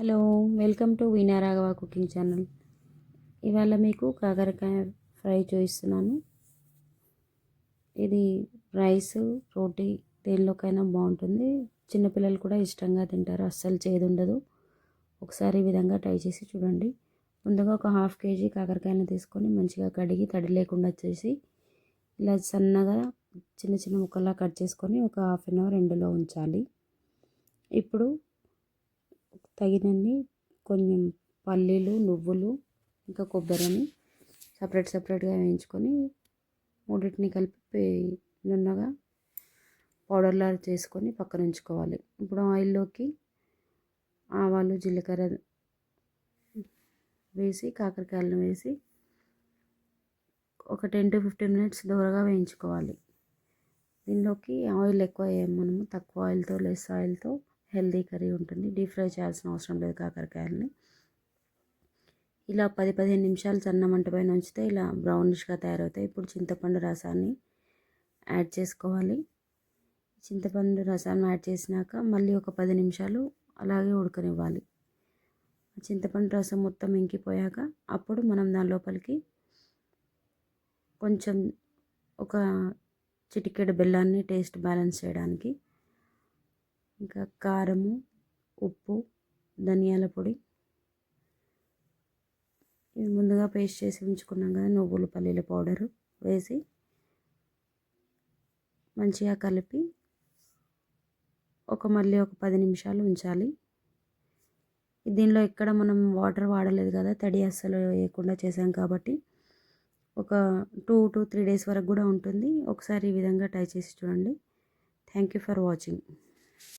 Hello welcome to Veena Raghava cooking channel. ఇవాళ మీకు కాకరకాయ ఫ్రై చూపిస్తున్నాను. ఇది రైస్ రోటీ దేనిలోకైనా బాగుంటుంది. చిన్నపిల్లలు కూడా ఇష్టంగా తింటారు అస్సలు చేదు ఉండదు ఒకసారి ఈ విధంగా ట్రై చేసి చూడండి. ముందుగా ఒక హాఫ్ కేజీ కాకరకాయలను తీసుకొని మంచిగా కడిగి తడి లేకుండా చేసి ఇలా సన్నగా చిన్న చిన్న ముక్కల్లా కట్ చేసుకొని ఒక హాఫ్ అన్ అవర్ ఎండలో ఉంచాలి. ఇప్పుడు తగినన్ని కొంచెం పల్లీలు నువ్వులు ఇంకా కొబ్బరిని సపరేట్ సపరేట్గా వేయించుకొని మూడింటిని కలిపి నున్నగా పౌడర్లా చేసుకొని పక్కన ఉంచుకోవాలి. ఇప్పుడు ఆయిల్లోకి ఆవాలు జీలకర్ర వేసి కాకరకాయలను వేసి ఒక టెన్ టు ఫిఫ్టీన్ మినిట్స్ దూరగా వేయించుకోవాలి. దీనిలోకి ఆయిల్ ఎక్కువ వేయం మనము తక్కువ ఆయిల్తో లెస్ ఆయిల్తో హెల్దీ కర్రీ ఉంటుంది. డీప్ ఫ్రై చేయాల్సిన అవసరం లేదు కాకరకాయలని. ఇలా పది పదిహేను నిమిషాలు సన్న మంట పైన ఉంచితే ఇలా బ్రౌనిష్గా తయారవుతాయి. ఇప్పుడు చింతపండు రసాన్ని యాడ్ చేసుకోవాలి. చింతపండు రసాన్ని యాడ్ చేసినాక మళ్ళీ ఒక పది నిమిషాలు అలాగే ఉడకనివ్వాలి. చింతపండు రసం మొత్తం ఇంకిపోయాక అప్పుడు మనం దాని లోపలికి కొంచెం ఒక చిటికెడు బెల్లాన్ని టేస్ట్ బ్యాలెన్స్ చేయడానికి ఇంకా కారము ఉప్పు ధనియాల పొడి. ఇది ముందుగా పేస్ట్ చేసి ఉంచుకున్నాం కదా నువ్వులు పల్లీల పౌడరు వేసి మంచిగా కలిపి ఒక మళ్ళీ ఒక పది నిమిషాలు ఉంచాలి. దీనిలో ఎక్కడ మనం వాటర్ వాడలేదు కదా తడి అస్సలు వేయకుండా చేసాం కాబట్టి ఒక టూ టు త్రీ డేస్ వరకు కూడా ఉంటుంది. ఒకసారి ఈ విధంగా ట్రై చేసి చూడండి. Thank you for watching.